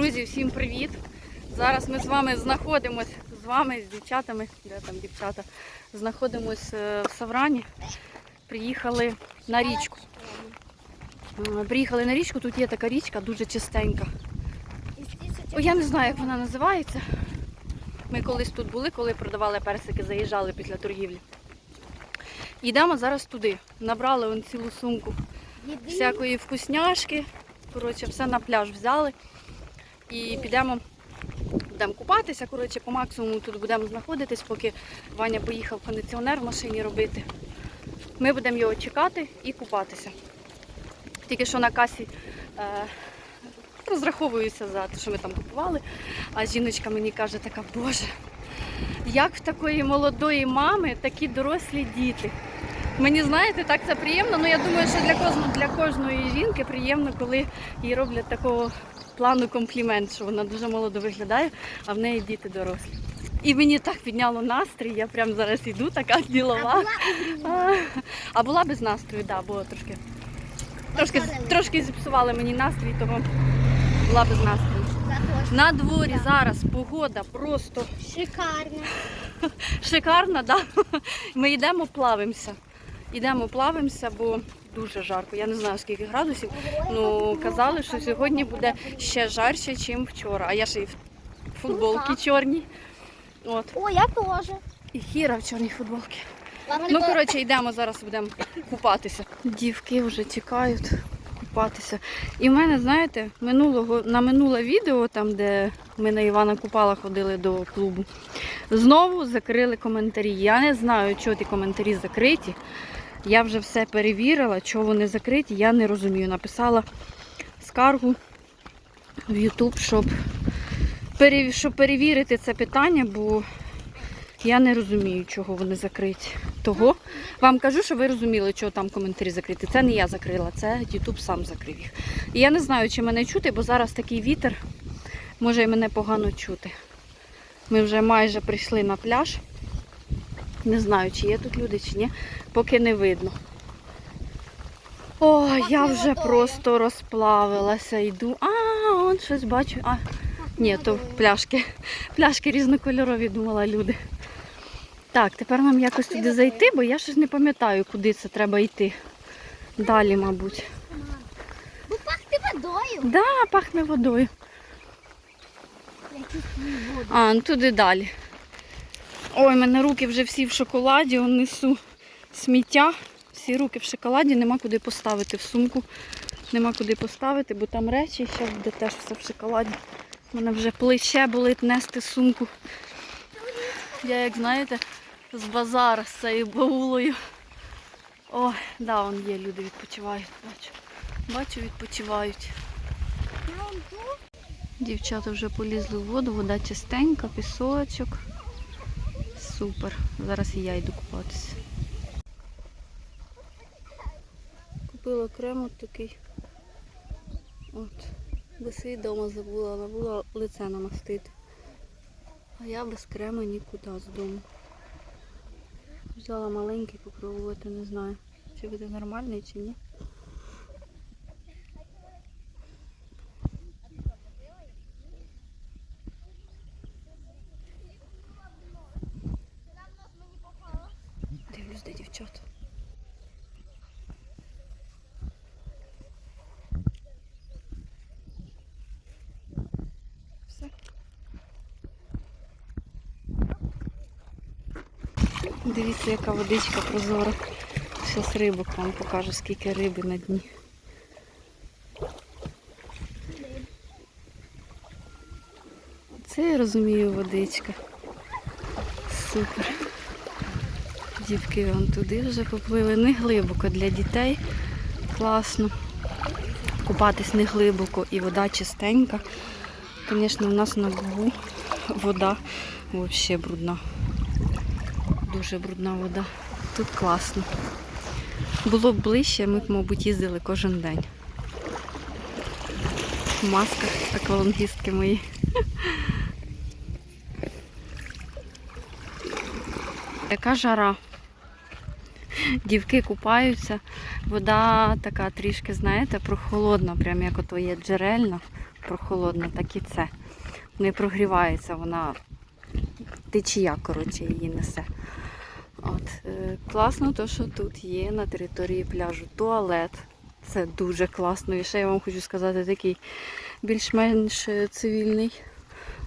Друзі, всім привіт! Зараз ми з вами знаходимось з вами, з дівчатами, де там дівчата, знаходимось е, в Саврані. Приїхали на річку. Е, Приїхали на річку, тут є така річка, дуже чистенька. О, я не знаю, як вона називається. Ми колись тут були, коли продавали персики, заїжджали після торгівлі. Йдемо зараз туди. Набрали он цілу сумку всякої вкусняшки. Коротше, все на пляж взяли. І підемо, будемо купатися. Коротше, по максимуму тут будемо знаходитись, поки Ваня поїхав кондиціонер в машині робити. Ми будемо його чекати і купатися. Тільки що на касі е, розраховуюся за те, що ми там купували. А жіночка мені каже, така, боже, як в такої молодої мами такі дорослі діти. Мені знаєте, так це приємно. Ну я думаю, що для кожного для кожної жінки приємно, коли їй роблять такого плану комплімент, що вона дуже молодо виглядає, а в неї діти дорослі. І мені так підняло настрій, я прямо зараз йду, така ділова. А, а була без настрою, так, да, було трошки. Трошки, трошки зіпсували мені настрій, тому була без настрою. На дворі зараз погода просто Шикарно. Шикарно, да? Ми йдемо плавимося. Йдемо плавимося, бо дуже жарко. Я не знаю скільки градусів. Ну казали, що сьогодні буде ще жарче, ніж вчора. А я ще й в футболці чорній. От. О, я теж. І хіра в чорній футболці. Ну, коротше, йдемо зараз, будемо купатися. Дівки вже чекають купатися. І в мене, знаєте, минулого, на минуле відео, там, де ми на Івана Купала ходили до клубу, знову закрили коментарі. Я не знаю, чого ті коментарі закриті. Я вже все перевірила, чого вони закриті, я не розумію. Написала скаргу в YouTube, щоб, щоб перевірити це питання, бо я не розумію, чого вони закриті. Того вам кажу, що ви розуміли, чого там коментарі закриті. Це не я закрила, це YouTube сам закрив їх. І я не знаю, чи мене чути, бо зараз такий вітер, може і мене погано чути. Ми вже майже прийшли на пляж. Не знаю, чи є тут люди, чи ні, поки не видно. О, я вже просто розплавилася, йду. А, он щось бачу. А, ні, то пляшки. Пляшки різнокольорові, думала люди. Так, тепер нам якось туди зайти, бо я щось не пам'ятаю, куди це треба йти. Далі, мабуть. Бо пахне водою. Да, пахне водою. А, ну туди далі. Ой, мене руки вже всі в шоколаді, несу сміття. Всі руки в шоколаді, нема куди поставити в сумку. Нема куди поставити, бо там речі ще буде теж все в шоколаді. У мене вже плече болить нести сумку. Я, як знаєте, з базара з цією баулою. Ой, да, вон є, люди відпочивають, бачу. Бачу, відпочивають. Дівчата вже полізли в воду, вода чистенька, пісочок. Супер. Зараз і я йду купатися. Купила крем от такий. От. Свій вдома забула, забула лице намастити. А я без крему нікуди з дому. Взяла маленький попробувати, не знаю, чи буде нормальний чи ні. Дивлюсь, де дівчата. Все. Дивіться, яка водичка прозора. Зараз рибок вам покажу, скільки риби на дні. Це я розумію водичка. Супер. Дівки вон туди вже поплили. Не глибоко для дітей. Класно. Купатись не глибоко і вода чистенька. Звісно, у нас на Бугу вода взагалі брудна. Дуже брудна вода. Тут класно. Було б ближче, ми б, мабуть, їздили кожен день. В масках аквалангістки мої. Яка жара. Дівки купаються. Вода така трішки, знаєте, прохолодна, прям як ото є джерельна. Прохолодна, так і це. Не прогрівається, вона течія, коротше, її несе. От, е, класно, то, що тут є на території пляжу туалет. Це дуже класно. І ще я вам хочу сказати, такий більш-менш е, цивільний.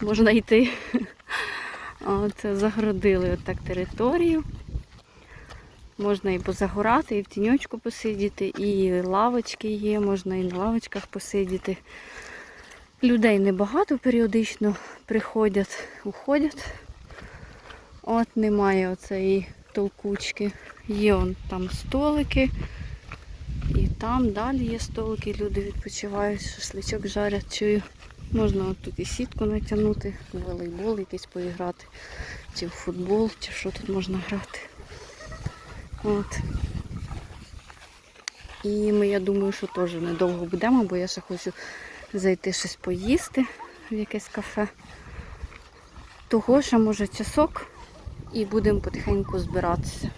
Можна йти. От, загородили отак територію. Можна і позагорати, і в тіньочку посидіти, і лавочки є, можна і на лавочках посидіти. Людей небагато періодично приходять, уходять. От немає оцеї толкучки. Є он там столики. І там далі є столики, люди відпочивають, шашличок жарять, чую. Можна от тут і сітку натягнути, в волейбол якийсь поіграти, чи в футбол, чи що тут можна грати. От. І ми, я думаю, що теж недовго будемо, бо я ще хочу зайти щось поїсти в якесь кафе. Того, що може часок і будемо потихеньку збиратися.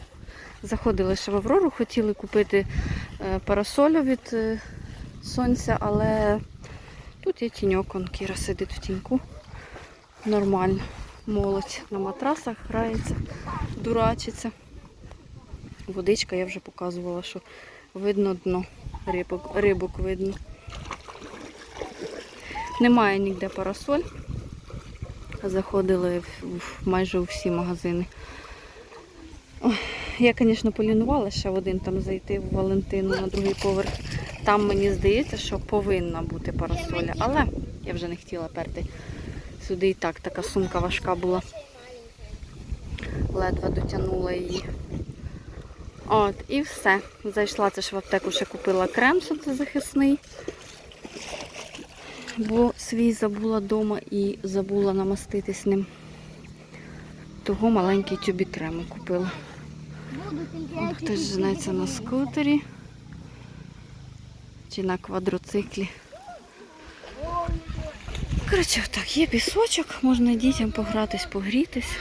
Заходили ще в Аврору, хотіли купити е, парасолю від е, сонця, але тут є тіньок, он Кіра сидить в тіньку. Нормально. Молодь на матрасах грається, дурачиться. Водичка, я вже показувала, що видно дно, рибок, рибок видно. Немає ніде парасоль. Заходили в, майже у всі магазини. Я, звісно, полінувала ще в один там зайти в Валентину на другий поверх. Там мені здається, що повинна бути парасоля, але я вже не хотіла перти. Сюди і так така сумка важка була. Ледве дотягнула її. От, і все. Зайшла це ж в аптеку, ще купила крем сонцезахисний. Бо свій забула вдома і забула намаститись ним. Того маленький тюбі крему купила. Хтось женеться на скутері чи на квадроциклі. Коротше, так, є пісочок, можна дітям погратись, погрітись.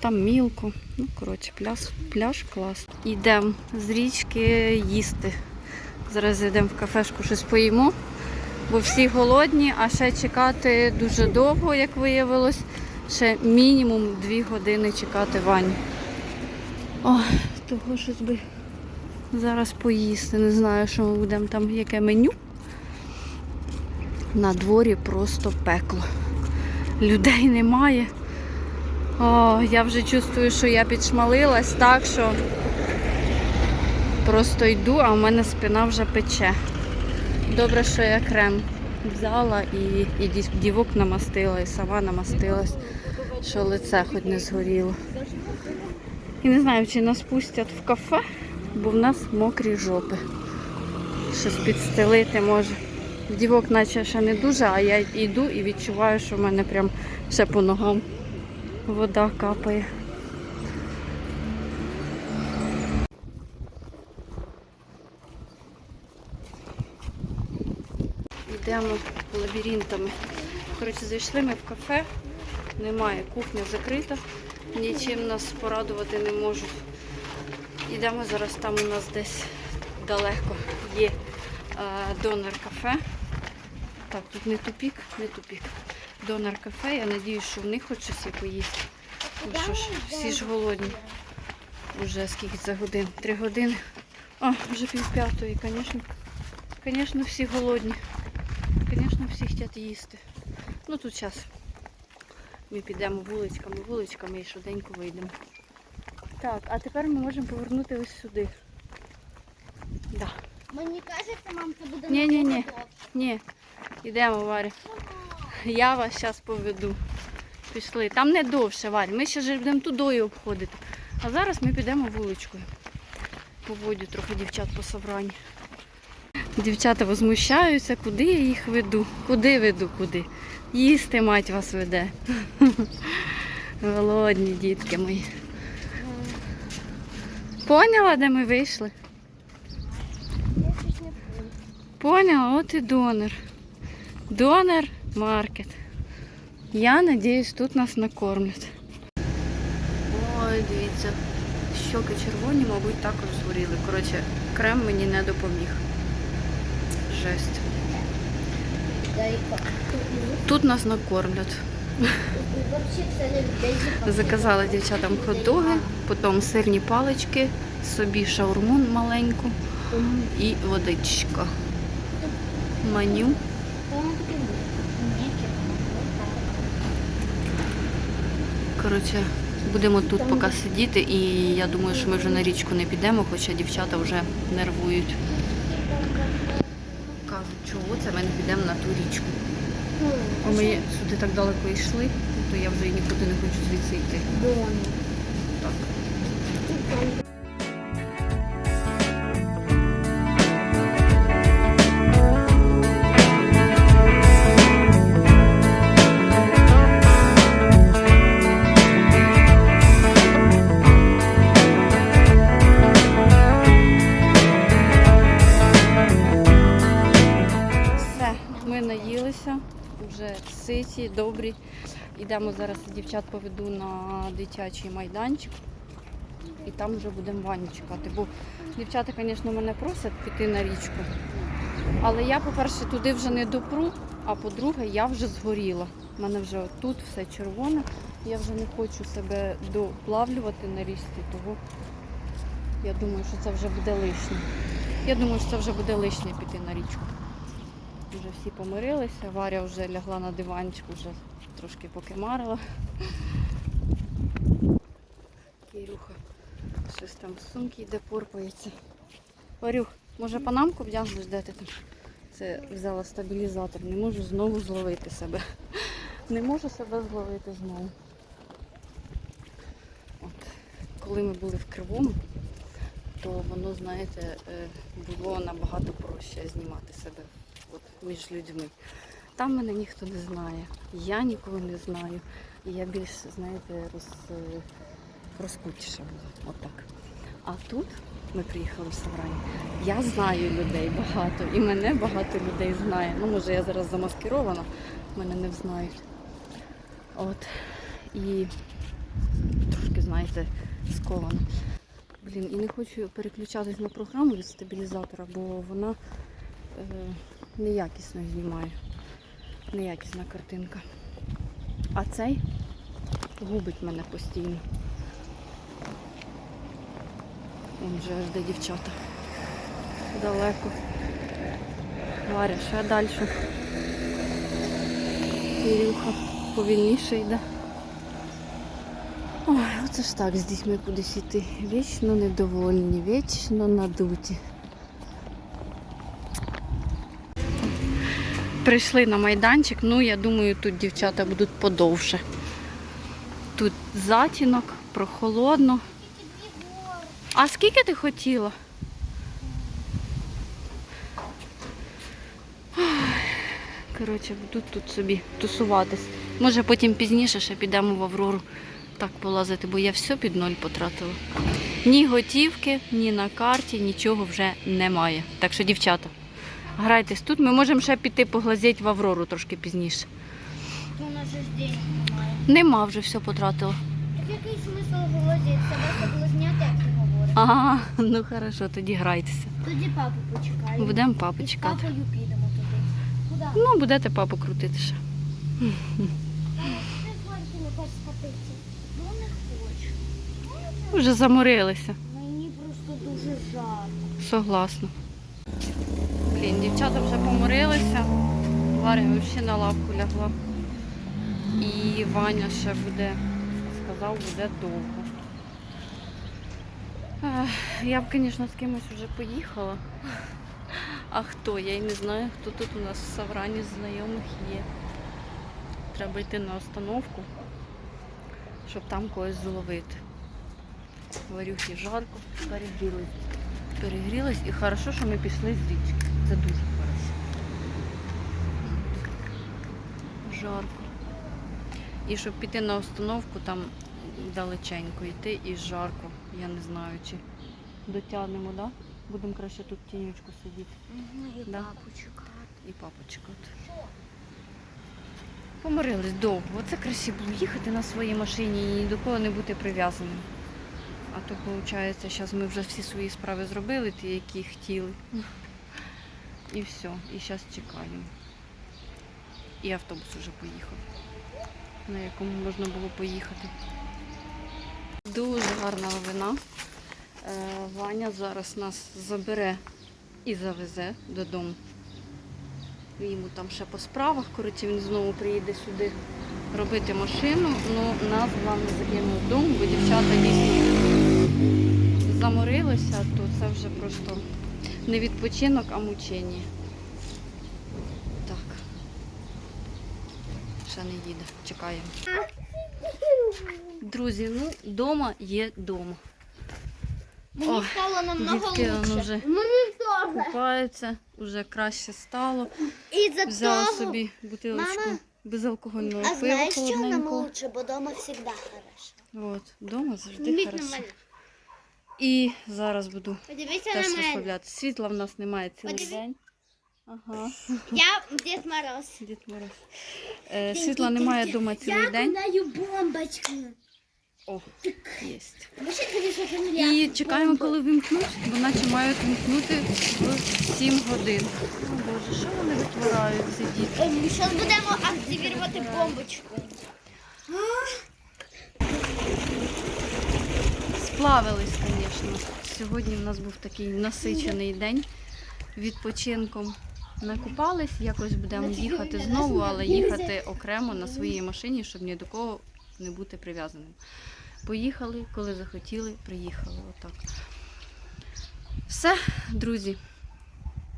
Там мілко. Ну, коротше, пляж, пляж клас. Йдемо з річки їсти. Зараз йдемо в кафешку, щось поїмо, бо всі голодні, а ще чекати дуже довго, як виявилось. Ще мінімум 2 години чекати Ваню. Ой, того щось би зараз поїсти. Не знаю, що ми будемо там, яке меню. На дворі просто пекло. Людей немає. О, я вже чувствую, що я підшмалилась так, що просто йду, а в мене спина вже пече. Добре, що я крем взяла і, і дівок намастила, і сама намастилась, що лице хоч не згоріло. І не знаю, чи нас пустять в кафе, бо в нас мокрі жопи. Щось підстелити може. Дівок наче ще не дуже, а я йду і відчуваю, що в мене прям ще по ногам вода капає. Йдемо лабіринтами. Коротше, зайшли ми в кафе, немає, кухня закрита, нічим нас порадувати не можуть. Йдемо зараз, там у нас десь далеко є е, донор кафе. Так, тут не тупік, не тупік. Донор кафе, я сподіваюся, що в них хоч щось поїсти. Ну що ж, всі ж голодні. Уже скільки це годин? Три години. А, вже пів п'ятої, звісно. Звісно, всі голодні. Всі хочуть їсти. Ну тут зараз ми підемо вуличками, вуличками і швиденько вийдемо. Так, а тепер ми можемо повернути ось сюди. Да. Мені кажеться, мам, це буде Ні-ні-ні. Ні, йдемо, Варя. Я вас зараз поведу. Пішли. Там не довше, Варя. Ми ще ж будемо тудою обходити. А зараз ми підемо вуличкою. Поводю трохи дівчат по собранні. Дівчата возмущаються, куди я їх веду. Куди веду, куди. Їсти мать вас веде. Голодні дітки мої. Поняла, де ми вийшли? Поняла, от і донор. Донор маркет. Я надіюсь, тут нас накормлять. Ой, дивіться, щоки червоні, мабуть, також згоріли. Коротше, крем мені не допоміг. Жесть. Тут нас накормлять. Заказала дівчатам хот-доги, потім сирні палички, собі шаурму маленьку і водичка. Меню. Коротше, будемо тут поки сидіти, і я думаю, що ми вже на річку не підемо, хоча дівчата вже нервують. Чого це ми не підемо на ту річку. А ми сюди так далеко йшли, то я вже нікуди не хочу звідси йти. Ситі, добрі. Йдемо зараз дівчат поведу на дитячий майданчик. І там вже будемо ванну чекати. Бо дівчата, звісно, мене просять піти на річку. Але я, по-перше, туди вже не допру, а по-друге, я вже згоріла. У мене вже тут все червоне. Я вже не хочу себе доплавлювати на річці, того я думаю, що це вже буде лишнє. Я думаю, що це вже буде лишнє піти на річку. Вже всі помирилися. Варя вже лягла на диванчик, вже трошки покимарила. Кирюха щось там з сумки йде, порпається. Варюх, може панамку вдягнеш, де ти там? Це взяла стабілізатор, не можу знову зловити себе. Не можу себе зловити знову. От. Коли ми були в Кривому, то воно, знаєте, е, було набагато проще знімати себе от, між людьми. Там мене ніхто не знає, я нікого не знаю. І я більш, знаєте, роз, розкутіша була. Отак. А тут ми приїхали в Саврані. Я знаю людей багато, і мене багато людей знає. Ну, може, я зараз замаскирована, мене не знають. От. І трошки, знаєте, скована. Блін, і не хочу переключатись на програму від стабілізатора, бо вона е, неякісно знімає. Неякісна картинка. А цей губить мене постійно. Вон вже аж де дівчата. Далеко. Варя, ще далі. Кирюха повільніше йде. Ой, оце ж так з дітьми кудись йти. Вічно недовольні, вічно надуті. Прийшли на майданчик, ну я думаю, тут дівчата будуть подовше. Тут затінок, прохолодно. А скільки ти хотіла? Коротше, будуть тут собі тусуватись. Може потім пізніше ще підемо в Аврору так полазити, бо я все під ноль потратила. Ні готівки, ні на карті, нічого вже немає. Так що, дівчата, грайтесь тут. Ми можемо ще піти поглазіти в Аврору трошки пізніше. У нас же ж немає. Нема вже все потратила. Так який смисл голодіти? Себе соблазняти, як ти говориш? Ага, ну хорошо, тоді грайтеся. Тоді папу почекаю. Будемо папи І з чекати. папою підемо туди. Куди? Ну, будете папу крутити ще. Мама, ти з Ваньки хочеш скатитися? Ну не хочу. Вже заморилися. Мені просто дуже жарко. Согласна. Блін, дівчата вже поморилися. Варя взагалі на лавку лягла. І Ваня ще буде, сказав, буде довго. Я б, звісно, з кимось вже поїхала. А хто? Я й не знаю, хто тут у нас в Саврані знайомих є. Треба йти на остановку, щоб там когось зловити. Варюхі жарко, перегрілись. Перегрілись і хорошо, що ми пішли з річки. Це дуже хорошо. Жарко. І щоб піти на остановку, там далеченько йти і жарко. Я не знаю, чи дотягнемо, да? Будемо краще тут в тінючку сидіти. Угу, і Да. папу чекати. І папу чекати. Помирились довго. Оце краще було їхати на своїй машині і ні до кого не бути прив'язаним. А то, виходить, зараз ми вже всі свої справи зробили, ті, які хотіли. І все. І зараз чекаємо. І автобус вже поїхав, на якому можна було поїхати. Дуже гарна новина. Е, Ваня зараз нас забере і завезе додому. Йому там ще по справах, коротше, він знову приїде сюди робити машину. Ну, нас головне закинув вдома, бо дівчата дійсно заморилися, то це вже просто не відпочинок, а мучення. Так. Ще не їде, чекаємо. Друзі, ну, вдома є вдома. Мені Ой, стало намного Дітки лучше. вже Мені теж. купаються, вже краще стало. І за Взяла того, собі бутилочку Мама, безалкогольного а пива знаєш, що нам холодненького. лучше, бо дома завжди хорошо. От, вдома завжди хорошо. мене. І зараз буду Подивися теж на мене. розслабляти. Світла в нас немає цілий Подиви- день. Ага, Я Дід Мороз. Дід Мороз. Е, світла немає вдома цілий день. кидаю бомбочку. О, єсть. І чекаємо, коли вимкнуть, бо наче мають вимкнути в 7 годин. О Боже, що вони витворяють, ці діти? Зараз будемо активувати бомбочку. Сплавились, звісно. Сьогодні в нас був такий насичений день відпочинком. Накупались, якось будемо їхати знову, але їхати окремо на своїй машині, щоб ні до кого не бути прив'язаним. Поїхали, коли захотіли, приїхали. Отак. Все, друзі.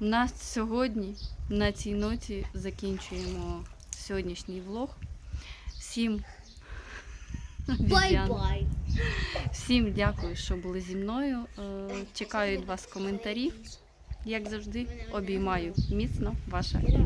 На сьогодні, на цій ноті, закінчуємо сьогоднішній влог. Всім. Бай-бай. Всім дякую, що були зі мною. Е, Чекаю від вас коментарів. Як завжди, обіймаю міцно, ваша Іра.